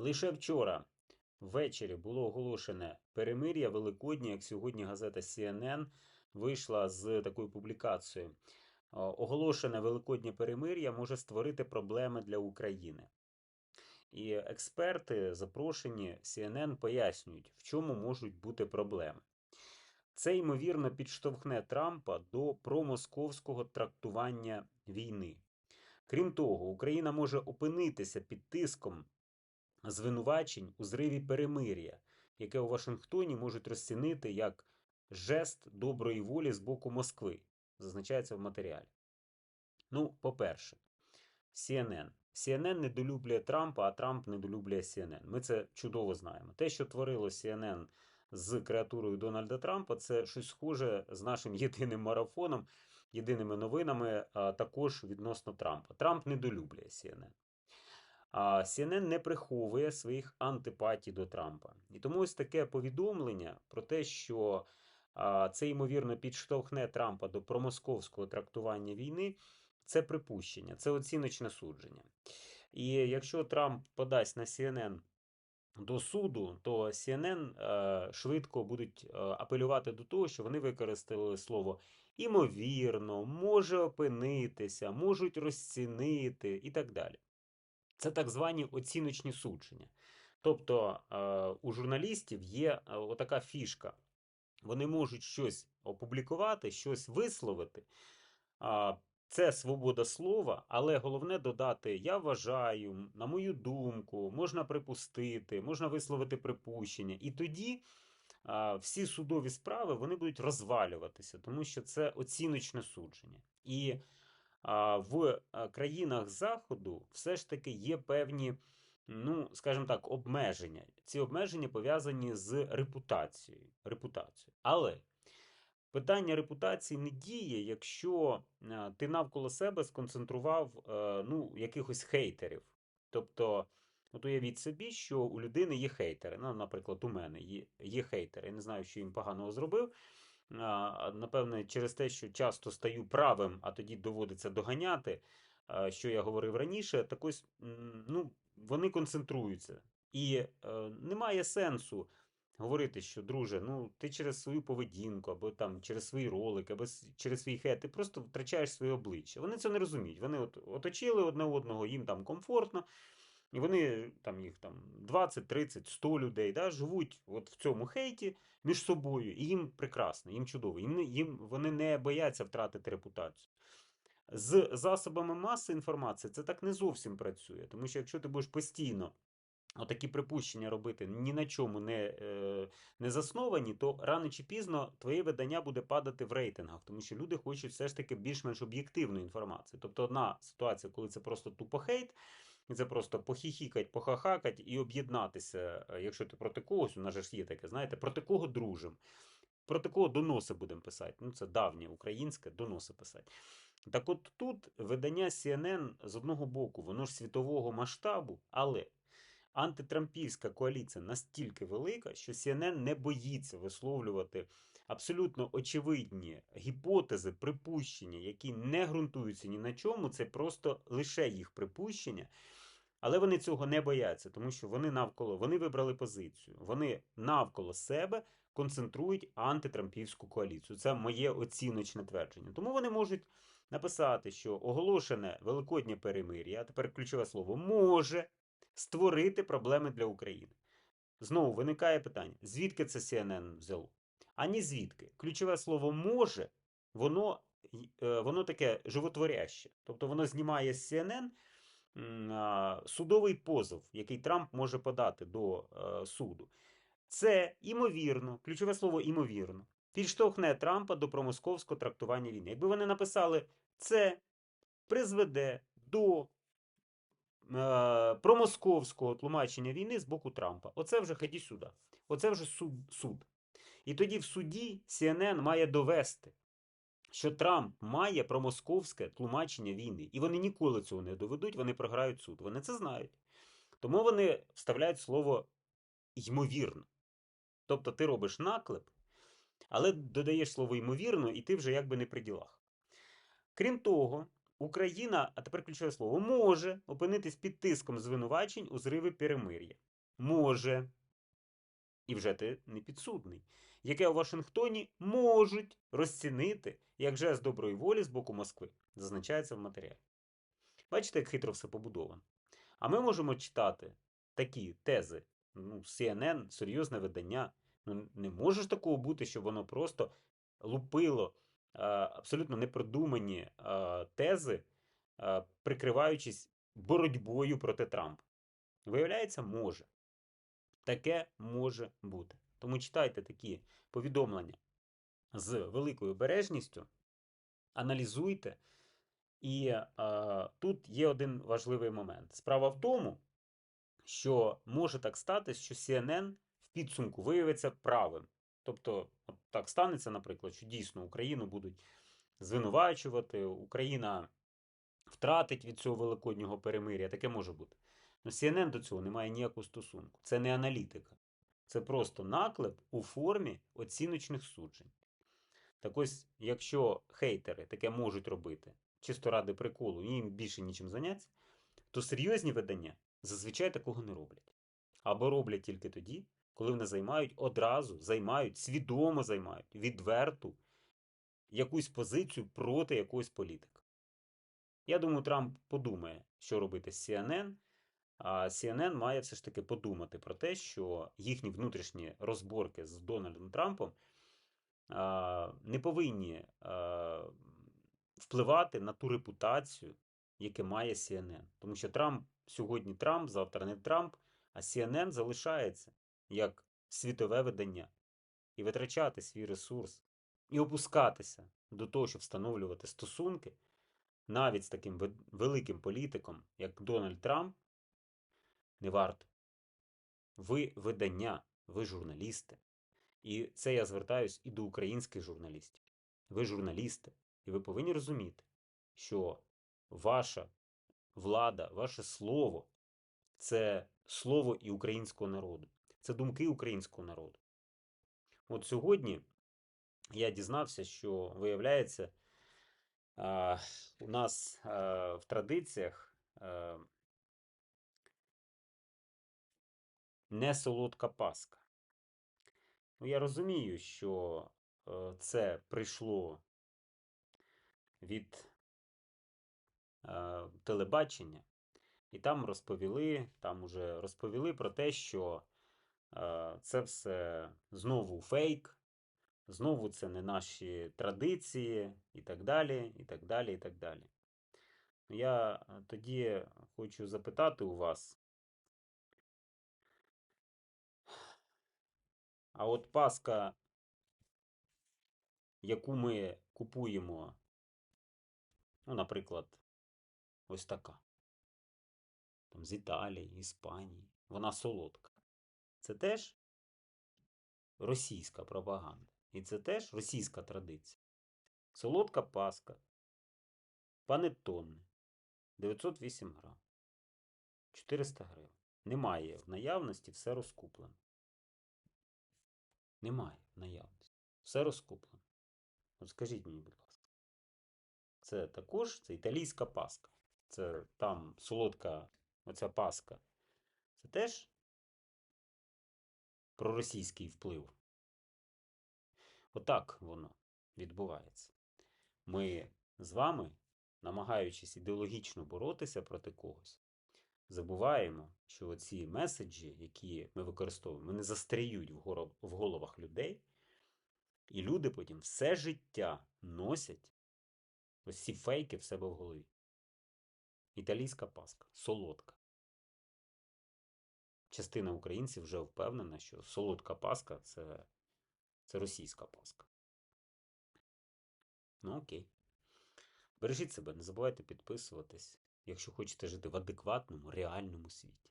Лише вчора ввечері було оголошене перемир'я Великодня, як сьогодні газета CNN вийшла з такою публікацією. Оголошене Великоднє перемир'я може створити проблеми для України. І експерти, запрошені CNN, пояснюють, в чому можуть бути проблеми. Це ймовірно підштовхне Трампа до промосковського трактування війни. Крім того, Україна може опинитися під тиском звинувачень у зриві перемир'я, яке у Вашингтоні можуть розцінити як жест доброї волі з боку Москви, зазначається в матеріалі. Ну, по-перше, CNN. CNN недолюблює Трампа, а Трамп недолюблює CNN. Ми це чудово знаємо. Те, що творило CNN з креатурою Дональда Трампа, це щось схоже з нашим єдиним марафоном, єдиними новинами, а також відносно Трампа. Трамп недолюблює CNN. А CNN не приховує своїх антипатій до Трампа. І тому ось таке повідомлення про те, що це ймовірно підштовхне Трампа до промосковського трактування війни, це припущення, це оціночне судження. І якщо Трамп подасть на CNN до суду, то CNN е, швидко будуть е, апелювати до того, що вони використали слово імовірно, може опинитися, можуть розцінити і так далі. Це так звані оціночні судження. Тобто е, у журналістів є е, отака фішка. Вони можуть щось опублікувати, щось висловити. Це свобода слова, але головне додати я вважаю, на мою думку, можна припустити, можна висловити припущення. І тоді всі судові справи вони будуть розвалюватися, тому що це оціночне судження. І в країнах Заходу все ж таки є певні, ну, скажімо так, обмеження. Ці обмеження пов'язані з репутацією. репутацією. Але питання репутації не діє, якщо ти навколо себе сконцентрував е, ну, якихось хейтерів. Тобто, от уявіть собі, що у людини є хейтери. Ну, наприклад, у мене є, є хейтери. Я не знаю, що їм поганого зробив. Напевне, через те, що часто стаю правим, а тоді доводиться доганяти, що я говорив раніше, так ось ну, вони концентруються. І е, немає сенсу говорити, що, друже, ну ти через свою поведінку, або там через свої ролики, або через свій хет, ти просто втрачаєш своє обличчя. Вони це не розуміють. Вони от оточили одне одного, їм там комфортно. І вони там їх там 20, 30, 100 людей да, живуть от в цьому хейті між собою, і їм прекрасно, їм чудово. Їм, їм вони не бояться втратити репутацію. З засобами маси інформації це так не зовсім працює, тому що якщо ти будеш постійно отакі припущення робити ні на чому не, е, не засновані, то рано чи пізно твоє видання буде падати в рейтингах, тому що люди хочуть все ж таки більш-менш об'єктивної інформації. Тобто одна ситуація, коли це просто тупо хейт, це просто похіхікать, похахакать і об'єднатися, е, якщо ти проти когось, у нас же ж є таке, знаєте, проти кого дружим. Проти кого доноси будемо писати. Ну, це давнє українське доноси писати. Так от тут видання CNN з одного боку, воно ж світового масштабу, але антитрампівська коаліція настільки велика, що CNN не боїться висловлювати абсолютно очевидні гіпотези, припущення, які не ґрунтуються ні на чому. Це просто лише їх припущення. Але вони цього не бояться, тому що вони навколо вони вибрали позицію. Вони навколо себе концентрують антитрампівську коаліцію. Це моє оціночне твердження. Тому вони можуть написати, що оголошене великоднє перемир'я, тепер ключове слово, може створити проблеми для України. Знову виникає питання: звідки це CNN взяло? А ні звідки. Ключове слово може, воно, е, воно таке животворяще. Тобто воно знімає з CNN судовий позов, який Трамп може подати до е, суду. Це імовірно, ключове слово імовірно, підштовхне Трампа до промосковського трактування війни. Якби вони написали, це призведе до е, промосковського тлумачення війни з боку Трампа. Оце вже ході сюди. Оце вже суд, суд. І тоді в суді CNN має довести, що Трамп має промосковське тлумачення війни. І вони ніколи цього не доведуть, вони програють суд. Вони це знають. Тому вони вставляють слово ймовірно. Тобто ти робиш наклеп, але додаєш слово ймовірно, і ти вже якби не при ділах. Крім того, Україна, а тепер ключове слово, може опинитись під тиском звинувачень у зриві перемир'я. Може. І вже ти не підсудний, яке у Вашингтоні можуть розцінити як жест доброї волі з боку Москви, зазначається в матеріалі. Бачите, як хитро все побудовано. А ми можемо читати такі тези. Ну, CNN, серйозне видання. Ну, не може ж такого бути, щоб воно просто лупило а, абсолютно непродумані а, тези, а, прикриваючись боротьбою проти Трампа. Виявляється, може. Таке може бути. Тому читайте такі повідомлення з великою обережністю, аналізуйте. І е, тут є один важливий момент. Справа в тому, що може так статись, що CNN в підсумку виявиться правим. Тобто, от так станеться, наприклад, що дійсно Україну будуть звинувачувати, Україна втратить від цього великоднього перемир'я. Таке може бути. Но CNN до цього не має ніякого стосунку. Це не аналітика. Це просто наклеп у формі оціночних суджень. Так ось, якщо хейтери таке можуть робити, чисто ради приколу, їм більше нічим заняться, то серйозні видання зазвичай такого не роблять. Або роблять тільки тоді, коли вони займають одразу, займають, свідомо займають, відверту якусь позицію проти якогось політика. Я думаю, Трамп подумає, що робити з CNN. А CNN має все ж таки подумати про те, що їхні внутрішні розборки з Дональдом Трампом не повинні впливати на ту репутацію, яку має CNN. Тому що Трамп сьогодні Трамп, завтра не Трамп, а CNN залишається як світове видання. І витрачати свій ресурс, і опускатися до того, щоб встановлювати стосунки навіть з таким великим політиком, як Дональд Трамп, не варто. Ви видання, ви журналісти. І це я звертаюсь і до українських журналістів. Ви журналісти, і ви повинні розуміти, що ваша влада, ваше слово це слово і українського народу, це думки українського народу. От сьогодні я дізнався, що виявляється, у нас в традиціях не солодка Пасха. Ну, я розумію, що е, це прийшло від е, телебачення, і там розповіли, там уже розповіли про те, що е, це все знову фейк, знову це не наші традиції, і так далі, і так далі, і так далі. Ну, Я тоді хочу запитати у вас. А от паска, яку ми купуємо, ну, наприклад, ось така. Там з Італії, Іспанії, вона солодка. Це теж російська пропаганда. І це теж російська традиція. Солодка паска. Панеттонне. 908 грам. 400 гривень. Немає в наявності, все розкуплено. Немає наявності. Все розкуплено. От скажіть мені, будь ласка. Це також це італійська паска. Це там солодка оця паска. Це теж проросійський вплив. Отак воно відбувається. Ми з вами, намагаючись ідеологічно боротися проти когось, забуваємо, що ці меседжі, які ми використовуємо, вони застряють в головах людей, і люди потім все життя носять ось ці фейки в себе в голові. Італійська паска, солодка. Частина українців вже впевнена, що солодка паска це, це російська паска. Ну окей. Бережіть себе, не забувайте підписуватись, якщо хочете жити в адекватному, реальному світі.